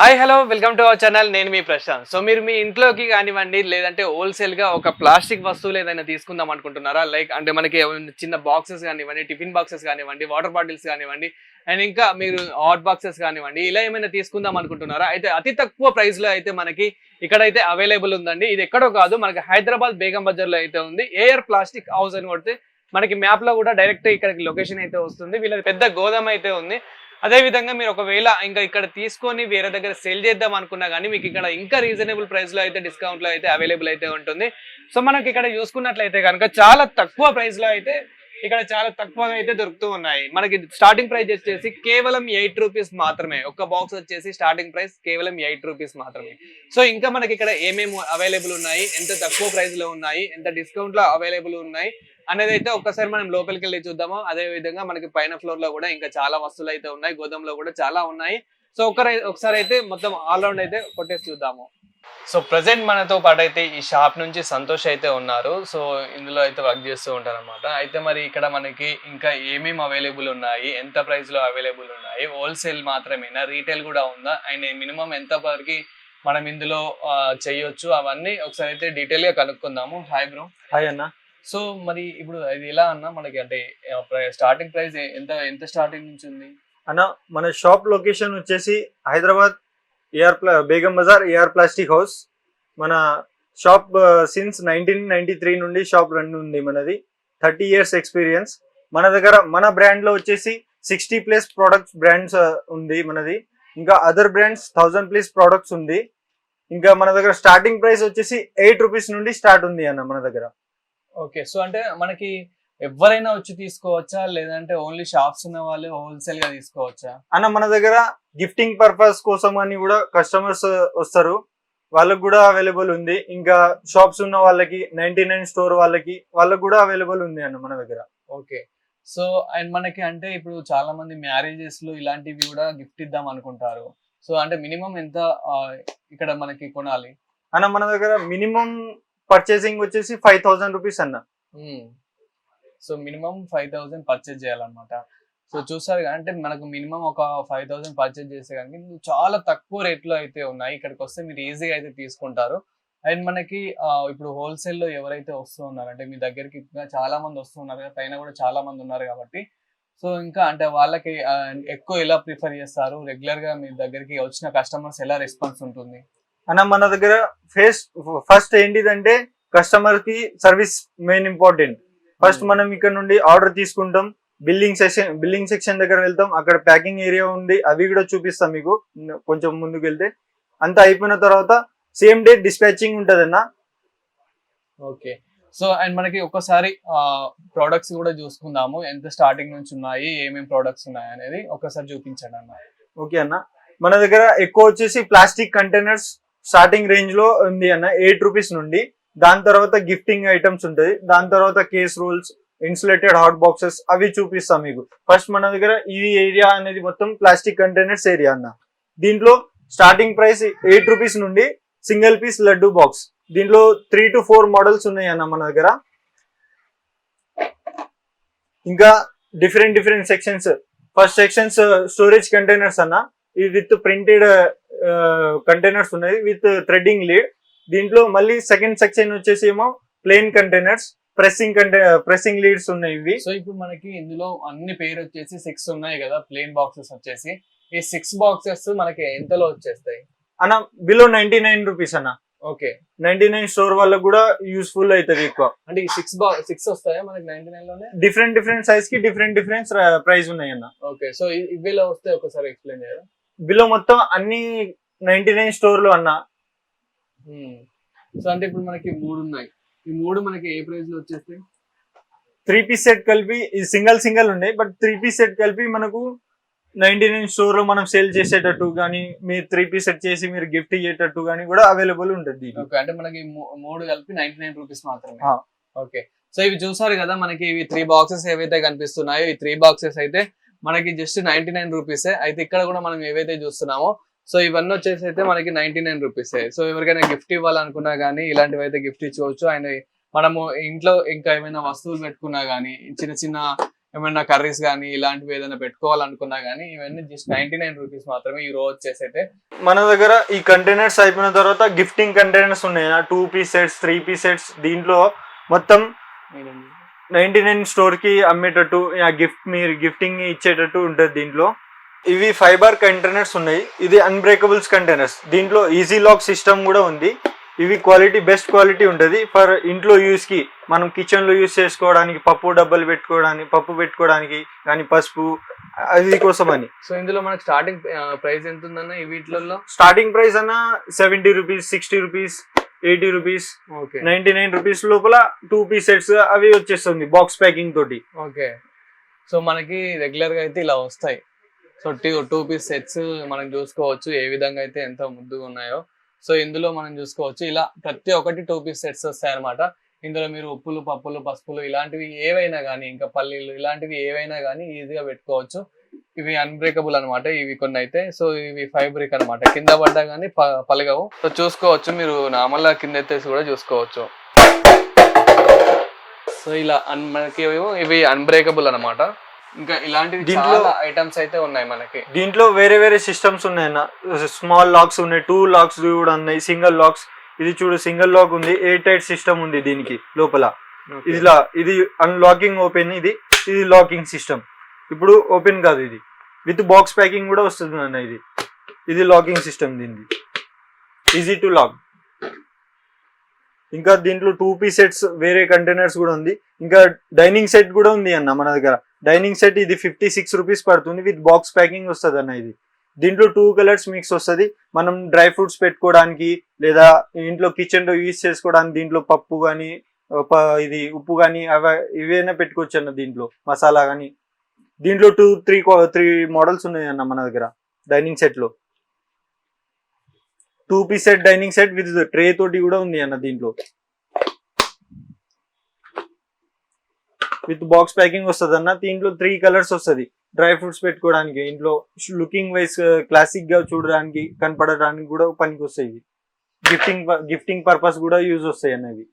Hi hello welcome to our channel. నేను మీ Prashanth. So మీరు మీ ఇంట్లోకి కానివ్వండి లేదంటే హోల్సేల్గా ఒక ప్లాస్టిక్ వస్తువులు ఏదైనా తీసుకుందాం అనుకుంటున్నారా? లైక్ అంటే మనకి చిన్న బాక్సెస్ కానివ్వండి టిఫిన్ బాక్సెస్ కానివ్వండి వాటర్ బాటిల్స్ కానివ్వండి అండ్ ఇంకా మీరు హాట్ బాక్సెస్ కానివ్వండి ఇలా ఏమైనా తీసుకుందాం అనుకుంటున్నారా? అయితే అతి తక్కువ ప్రైస్లో అయితే మనకి ఇక్కడైతే అవైలబుల్ ఉందండి. ఇది ఎక్కడో కాదు మనకి హైదరాబాద్ బేగం బజార్లో అయితే ఉంది. ఏఆర్ ప్లాస్టిక్ హౌస్ అని కొడితే మనకి మ్యాప్లో కూడా డైరెక్ట్ ఇక్కడికి లొకేషన్ అయితే వస్తుంది. వీళ్ళది పెద్ద గోదాం అయితే ఉంది. అదే విధంగా మీరు ఒకవేళ ఇంకా ఇక్కడ తీసుకొని వేరే దగ్గర సెల్ చేద్దాం అనుకున్నా కానీ మీకు ఇక్కడ ఇంకా రీజనబుల్ ప్రైస్లో అయితే డిస్కౌంట్లో అయితే అవైలబుల్ అయితే ఉంటుంది. సో మనకి ఇక్కడ చూసుకున్నట్లయితే కనుక చాలా తక్కువ ప్రైస్లో అయితే ఇక్కడ చాలా తక్కువగా అయితే దొరుకుతూ ఉన్నాయి. మనకి స్టార్టింగ్ ప్రైస్ వచ్చేసి కేవలం ఎయిట్ రూపీస్ మాత్రమే. ఒక బాక్స్ వచ్చేసి స్టార్టింగ్ ప్రైస్ కేవలం ఎయిట్ రూపీస్ మాత్రమే. సో ఇంకా మనకి ఇక్కడ ఏమేమి అవైలబుల్ ఉన్నాయి? ఎంత తక్కువ ప్రైస్లో ఉన్నాయి? ఎంత డిస్కౌంట్లో అవైలబుల్ ఉన్నాయి? అనేది అయితే ఒక్కసారి మనం లోపలికి వెళ్ళి చూద్దాము. అదే విధంగా మనకి పైన ఫ్లోర్లో కూడా ఇంకా చాలా వస్తువులు అయితే ఉన్నాయి. గోదాంలో కూడా చాలా ఉన్నాయి. సో ఒకరి ఒకసారి అయితే మొత్తం ఆల్రౌండ్ అయితే కొట్టేసి చూద్దాము. సో ప్రజెంట్ మనతో పాటు అయితే ఈ షాప్ నుంచి సంతోష్ అయితే ఉన్నారు. సో ఇందులో అయితే వర్క్ చేస్తూ ఉంటారు అనమాట అయితే మరి ఇక్కడ మనకి ఇంకా ఏమేమి అవైలబుల్ ఉన్నాయి? ఎంత ప్రైస్లో అవైలబుల్ ఉన్నాయి? హోల్సేల్ మాత్రమేనా? రీటైల్ కూడా ఉందా? అండ్ మినిమం ఎంత వరకు మనం ఇందులో చేయొచ్చు? అవన్నీ ఒకసారి అయితే డీటెయిల్గా కనుక్కుందాము. హాయ్ బ్రో హాయ్ అన్న. సో మరి ఇప్పుడు అది ఎలా అన్నా? మనకి అంటే స్టార్టింగ్ ప్రైస్ ఎంత ఎంత స్టార్టింగ్ నుంచి ఉంది? అన్న మన షాప్ లొకేషన్ వచ్చేసి హైదరాబాద్ ఏఆర్ ప్లా Begum Bazaar AR plastic house మన shop since nineteen ninety three నుండి షాప్ రన్ ఉంది మనది. థర్టీ ఇయర్స్ ఎక్స్పీరియన్స్ మన దగ్గర మన బ్రాండ్లో వచ్చేసి సిక్స్టీ ప్లస్ ప్రోడక్ట్స్ బ్రాండ్స్ ఉంది మనది. ఇంకా other brands thousand plus products ఉంది. ఇంకా మన దగ్గర స్టార్టింగ్ ప్రైస్ వచ్చేసి ఎయిట్ రూపీస్ నుండి స్టార్ట్ ఉంది అన్న మన దగ్గర. ఓకే సో అంటే మనకి ఎవరైనా వచ్చి తీసుకోవచ్చా? లేదంటే ఓన్లీ షాప్స్ ఉన్న వాళ్ళు హోల్సేల్గా తీసుకోవచ్చా? అన్న మన దగ్గర గిఫ్టింగ్ పర్పస్ కోసం అని కూడా కస్టమర్స్ వస్తారు. వాళ్ళకి కూడా అవైలబుల్ ఉంది. ఇంకా షాప్స్ ఉన్న వాళ్ళకి నైన్టీ నైన్ స్టోర్ వాళ్ళకి వాళ్ళకి కూడా అవైలబుల్ ఉంది అన్న మన దగ్గర. ఓకే. సో అండ్ మనకి అంటే ఇప్పుడు చాలా మంది మ్యారేజెస్లో ఇలాంటివి కూడా గిఫ్ట్ ఇద్దాం అనుకుంటారు. సో అంటే మినిమం ఎంత ఇక్కడ మనకి కొనాలి? అన్న మన దగ్గర మినిమం పర్చేసింగ్ వచ్చేసి ఫైవ్ థౌసండ్ రూపీస్ అన్న. So minimum five thousand purchase చేయాలన్నమాట. సో చూసారు అంటే మనకు మినిమం ఒక ఫైవ్ థౌసండ్ పర్చేజ్ చేసే కానీ చాలా తక్కువ రేట్లో అయితే ఉన్నాయి. ఇక్కడికి వస్తే మీరు ఈజీగా అయితే తీసుకుంటారు. అండ్ మనకి ఇప్పుడు హోల్సేల్లో ఎవరైతే వస్తూ ఉన్నారు అంటే మీ దగ్గరికి ఇంకా చాలా మంది వస్తున్నారు కదా పైన కూడా చాలా మంది ఉన్నారు కాబట్టి. సో ఇంకా అంటే వాళ్ళకి ఎక్కువ ఎలా ప్రిఫర్ చేస్తారు? రెగ్యులర్గా మీ దగ్గరికి వచ్చిన కస్టమర్స్ ఎలా రెస్పాన్స్ ఉంటుంది? అన్న మన దగ్గర ఫేస్ ఫస్ట్ ఏంటిదంటే కస్టమర్కి సర్వీస్ మెయిన్ ఇంపార్టెంట్. ఫస్ట్ మనం ఇక్కడ నుండి ఆర్డర్ తీసుకుంటాం. బిల్లింగ్ సెక్షన్ బిల్లింగ్ సెక్షన్ దగ్గర వెళ్తాం. అక్కడ ప్యాకింగ్ ఏరియా ఉంది. అవి కూడా చూపిస్తాం మీకు. కొంచెం ముందుకు వెళ్తే. అంతా అయిపోయిన తర్వాత సేమ్ డే డిస్పాచింగ్ ఉంటది అన్న ఓకే. సో అండ్ మనకి ఒక్కసారి ప్రోడక్ట్స్ కూడా చూసుకుందాము. ఎంత స్టార్టింగ్ నుంచి ఉన్నాయి ఏమేమి ప్రోడక్ట్స్ ఉన్నాయి అనేది ఒక్కసారి చూపించండి అన్న ఓకే అన్న. మన దగ్గర ఎక్కువ వచ్చేసి ప్లాస్టిక్ కంటైనర్స్ స్టార్టింగ్ రేంజ్లో ఉంది అన్న. ఎయిట్ రూపీస్ నుండి. దాని తర్వాత గిఫ్టింగ్ ఐటమ్స్ ఉంటుంది దాని తర్వాత casseroles insulated hot boxes అవి చూపిస్తాం మీకు. ఫస్ట్ మన దగ్గర ఈ ఏరియా అనేది మొత్తం ప్లాస్టిక్ కంటైనర్స్ ఏరియా అన్న. దీంట్లో స్టార్టింగ్ ప్రైస్ ఎయిట్ రూపీస్ నుండి సింగిల్ పీస్ లడ్డు బాక్స్ దీంట్లో త్రీ టు ఫోర్ మోడల్స్ ఉన్నాయి అన్న మన దగ్గర. ఇంకా different different sections first sections storage containers అన్న. ఇది విత్ ప్రింటెడ్ కంటైనర్స్ ఉన్నాయి. విత్ థ్రెడ్డింగ్ లీడ్ దీంట్లో మళ్ళీ సెకండ్ సెక్షన్ వచ్చేసి ఏమో ప్లెయిన్ కంటైనర్స్ ప్రెస్సింగ్ కంటై ప్రెస్సింగ్ లీడ్స్ ఉన్నాయి ఇవి. సో ఇప్పుడు మనకి ఇందులో అన్ని పేరు వచ్చేసి సిక్స్ ఉన్నాయి కదా ప్లేన్ బాక్సెస్ వచ్చేసి. ఈ సిక్స్ బాక్సెస్ మనకి ఎంతలో వచ్చేస్తాయి? అన్న బిలో నైన్టీ నైన్ రూపీస్ అన్న. ఓకే. నైన్టీ నైన్ స్టోర్ వాళ్ళకి కూడా యూస్ఫుల్ అవుతుంది ఎక్కువ. అంటే ఈ సిక్స్ బా సిక్స్ వస్తాయా మనకి నైన్టీ నైన్లోనే? డిఫరెంట్ డిఫరెంట్ సైజ్కి డిఫరెంట్ డిఫరెంట్ ప్రైస్ ఉన్నాయి అన్న. ఓకే సో ఇవిలో వస్తే ఒకసారి ఎక్స్ప్లెయిన్ చేయరా? బిలో మొత్తం అన్ని నైన్టీ నైన్ స్టోర్లో అన్న. సో అంటే ఇప్పుడు మనకి మూడు ఉన్నాయి ఈ మూడు మనకి ఏ ప్రైస్లో వచ్చేస్తాయి? త్రీ పీస్ సెట్ కలిపి ఇది సింగల్ సింగల్ ఉన్నాయి బట్ త్రీ పీస్ సెట్ కలిపి మనకు నైన్టీ నైన్ స్టోర్లో మనం సేల్ చేసేటట్టు కానీ మీరు త్రీ పీస్ సెట్ చేసి మీరు గిఫ్ట్ ఇయ్యేటట్టు కానీ కూడా అవైలబుల్ ఉంటుంది. ఓకే అంటే మనకి మూడు కలిపి నైన్టీ నైన్ రూపీస్ మాత్రమే. ఓకే. సో ఇవి చూసారు కదా మనకి ఇవి త్రీ బాక్సెస్ ఏవైతే కనిపిస్తున్నాయో ఈ త్రీ బాక్సెస్ అయితే మనకి జస్ట్ నైన్టీ నైన్ రూపీసే. అయితే ఇక్కడ కూడా మనం ఏవైతే చూస్తున్నామో సో ఇవన్నీ వచ్చేసి అయితే మనకి నైన్టీ నైన్ రూపీసే సో ఎవరికైనా గిఫ్ట్ ఇవ్వాలనుకున్నా కానీ ఇలాంటివి అయితే గిఫ్ట్ ఇచ్చుకోవచ్చు. అండ్ మనము ఇంట్లో ఇంకా ఏమైనా వస్తువులు పెట్టుకున్నా కానీ చిన్న చిన్న ఏమైనా కర్రీస్ కానీ ఇలాంటివి ఏదైనా పెట్టుకోవాలనుకున్నా కానీ ఇవన్నీ జస్ట్ నైన్టీ నైన్ రూపీస్ మాత్రమే ఈ రోజు వచ్చేసి అయితే మన దగ్గర ఈ కంటైనర్స్ అయిపోయిన తర్వాత గిఫ్టింగ్ కంటైనర్స్ ఉన్నాయి. Two piece sets three piece sets దీంట్లో మొత్తం నైన్టీ నైన్ స్టోర్కి అమ్మేటట్టు గిఫ్ట్ మీరు గిఫ్టింగ్ ఇచ్చేటట్టు ఉంటుంది దీంట్లో. ఇవి ఫైబర్ కంటైనర్స్ ఉన్నాయి. ఇది అన్బ్రేకబుల్స్ కంటైనర్స్ దీంట్లో ఈజీ లాక్ సిస్టమ్ కూడా ఉంది. ఇవి క్వాలిటీ బెస్ట్ క్వాలిటీ ఉంటుంది. ఫర్ ఇంట్లో యూస్కి మనం కిచెన్లో యూస్ చేసుకోవడానికి పప్పు డబ్బాలు పెట్టుకోవడానికి పప్పు పెట్టుకోవడానికి కానీ పసుపు అది కోసం అని సో ఇందులో మనకి స్టార్టింగ్ ప్రైస్ ఎంత ఉందన్న ఈ వీటిలలో? స్టార్టింగ్ ప్రైస్ అన్న seventy rupees sixty rupees eighty rupees okay. Ninety nine rupees లోపల టూ పీస్ సెట్స్ అవి వచ్చేస్తుంది బాక్స్ ప్యాకింగ్ తోటి. ఓకే. సో మనకి రెగ్యులర్గా అయితే ఇలా వస్తాయి. So two two piece sets మనం చూసుకోవచ్చు ఏ విధంగా అయితే ఎంత ముద్దుగా ఉన్నాయో. సో ఇందులో మనం చూసుకోవచ్చు ఇలా ప్రతి ఒక్కటి టూ పీస్ సెట్స్ వస్తాయి అనమాట ఇందులో మీరు ఉప్పులు పప్పులు పసుపులు ఇలాంటివి ఏవైనా కానీ ఇంకా పల్లీలు ఇలాంటివి ఏవైనా కానీ ఈజీగా పెట్టుకోవచ్చు. ఇవి అన్బ్రేకబుల్ అన్నమాట ఇవి కొన్ని అయితే. సో ఇవి ఫైబ్రిక్ అన్నమాట కింద పడ్డా కానీ ప- పలగవు. సో చూసుకోవచ్చు మీరు నార్మల్ కింద ఎత్తేసి కూడా చూసుకోవచ్చు. సో ఇలా అన్ మనకి ఇవి అన్బ్రేకబుల్ అన్నమాట. ఇంకా ఇలాంటివి దీంట్లో- ఐటమ్స్ అయితే ఉన్నాయి మనకి. దీంట్లో వేరే వేరే సిస్టమ్స్ ఉన్నాయన్న స్మాల్ లాక్స్ ఉన్నాయి టూ లాక్స్ కూడా ఉన్నాయి సింగిల్ లాక్స్ ఇది చూడు సింగిల్ లాక్ ఉంది ఎయిర్ టైట్ సిస్టమ్ ఉంది దీనికి లోపల. ఇదిలా ఇది అన్లాకింగ్ ఓపెన్ ఇది ఇది లాకింగ్ సిస్టమ్ ఇప్పుడు ఓపెన్ కాదు ఇది. విత్ బాక్స్ ప్యాకింగ్ కూడా వస్తుంది అన్న ఇది. ఇది లాకింగ్ సిస్టమ్ దీనికి. ఈజీ టు లాక్ ఇంకా దీంట్లో టూ పీస్ సెట్స్ వేరే కంటైనర్స్ కూడా ఉంది. ఇంకా డైనింగ్ సెట్ కూడా ఉంది అన్న మన దగ్గర. డైనింగ్ సెట్ ఇది ఫిఫ్టీ సిక్స్ రూపీస్ పడుతుంది విత్ బాక్స్ ప్యాకింగ్ వస్తుంది అన్న ఇది. దీంట్లో టూ కలర్స్ మిక్స్ వస్తుంది. మనం డ్రై ఫ్రూట్స్ పెట్టుకోవడానికి లేదా ఇంట్లో కిచెన్లో యూజ్ చేసుకోవడానికి దీంట్లో పప్పు కానీ ఇది ఉప్పు కానీ అవి ఇవైనా పెట్టుకోవచ్చు అన్న దీంట్లో మసాలా కానీ దీంట్లో టూ త్రీ త్రీ మోడల్స్ ఉన్నాయి అన్న మన దగ్గర డైనింగ్ సెట్లో. Two piece set dining set with tray తోటి కూడా ఉంది అన్న దీంట్లో. విత్ బాక్స్ ప్యాకింగ్ వస్తుంది అన్న దీంట్లో త్రీ కలర్స్ వస్తుంది. డ్రై ఫ్రూట్స్ పెట్టుకోవడానికి ఇంట్లో లుకింగ్ వైస్ క్లాసిక్గా చూడడానికి కనపడడానికి కూడా పనికి వస్తాయి గిఫ్టింగ్ గిఫ్టింగ్ పర్పస్ కూడా యూజ్ వస్తాయి అన్నవి.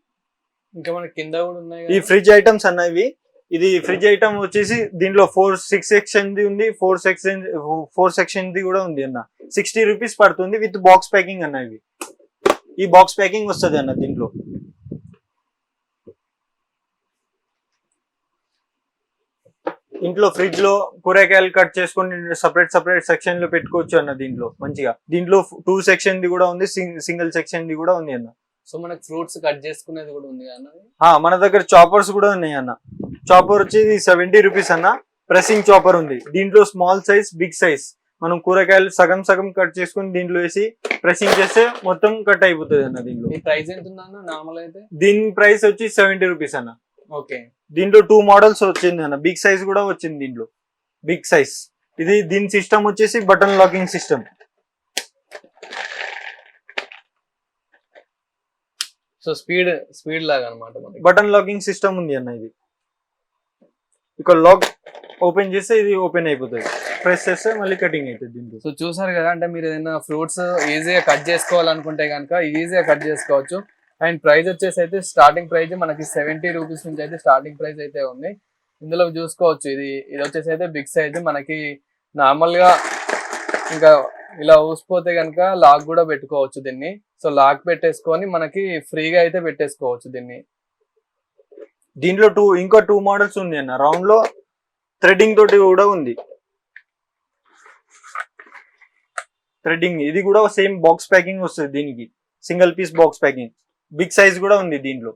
ఇంకా మనకి కింద కూడా ఉన్నాయి ఈ. ఫ్రిడ్జ్ ఐటమ్స్ అన్నవి ఇది ఫ్రిడ్జ్ ఐటమ్ వచ్చేసి దీంట్లో ఫోర్ సిక్స్ సెక్షన్ ది ఉంది ఫోర్ సెక్షన్ ఫోర్ సెక్షన్ ది కూడా ఉంది అన్న. సిక్స్టీ రూపీస్ పడుతుంది విత్ బాక్స్ ప్యాకింగ్ అన్న ఇవి ఈ బాక్స్ ప్యాకింగ్ వస్తుంది అన్న దీంట్లో. ఇంట్లో ఫ్రిడ్జ్లో కూరగాయలు కట్ చేసుకొని సపరేట్ సపరేట్ సెక్షన్లో పెట్టుకోవచ్చు అన్న దీంట్లో మంచిగా. దీంట్లో టూ సెక్షన్ ది కూడా ఉంది సింగిల్ సెక్షన్ ది కూడా ఉంది అన్న. సో మనకి ఫ్రూట్స్ కట్ చేసుకునేది కూడా ఉంది అన్న? మన దగ్గర చాపర్స్ కూడా ఉన్నాయి అన్న. చాపర్ వచ్చేది సెవెంటీ రూపీస్ అన్న. ప్రెసింగ్ చాపర్ ఉంది. దీంట్లో స్మాల్ సైజ్ బిగ్ సైజ్ మనం కూరగాయలు సగం సగం కట్ చేసుకుని దీంట్లో వేసి ప్రెసింగ్ చేస్తే మొత్తం కట్ అయిపోతుంది అన్న దీంట్లో. ప్రైస్ ఎంత నార్మల్ అయితే? దీని ప్రైస్ వచ్చి సెవెంటీ రూపీస్ అన్న. ఓకే. దీంట్లో టూ మోడల్స్ వచ్చింది అన్న. బిగ్ సైజ్ కూడా వచ్చింది దీంట్లో. బిగ్ సైజ్ ఇది దీని సిస్టమ్ వచ్చేసి button locking system so speed speed లాగా అనమాట బటన్ లాకింగ్ సిస్టమ్ ఉంది అన్న ఇది. ఇక్కడ లాక్ ఓపెన్ చేస్తే ఇది ఓపెన్ అయిపోతుంది. ప్రెస్ చేస్తే మళ్ళీ కటింగ్ అవుతుంది దీంట్లో. సో చూసారు కదా అంటే మీరు ఏదైనా ఫ్రూట్స్ ఈజీగా కట్ చేసుకోవాలనుకుంటే కనుక ఈజీగా కట్ చేసుకోవచ్చు. అండ్ ప్రైస్ వచ్చేసి అయితే స్టార్టింగ్ ప్రైస్ మనకి సెవెంటీ రూపీస్ నుంచి అయితే స్టార్టింగ్ ప్రైస్ అయితే ఉంది. ఇందులో చూసుకోవచ్చు ఇది ఇది వచ్చేసి అయితే బిగ్ సైజ్ మనకి నార్మల్గా ఇంకా ఇలా ఊసిపోతే కనుక లాక్ కూడా పెట్టుకోవచ్చు దీన్ని. సో లాక్ పెట్టేసుకొని మనకి ఫ్రీగా అయితే పెట్టేసుకోవచ్చు దీన్ని. దీంట్లో టూ ఇంకా టూ మోడల్స్ ఉంది అన్న. రౌండ్లో థ్రెడ్డింగ్ తోటి కూడా ఉంది. థ్రెడ్డింగ్ ఇది కూడా సేమ్ బాక్స్ ప్యాకింగ్ వస్తుంది దీనికి. Single piece box packing big size కూడా ఉంది దీంట్లో.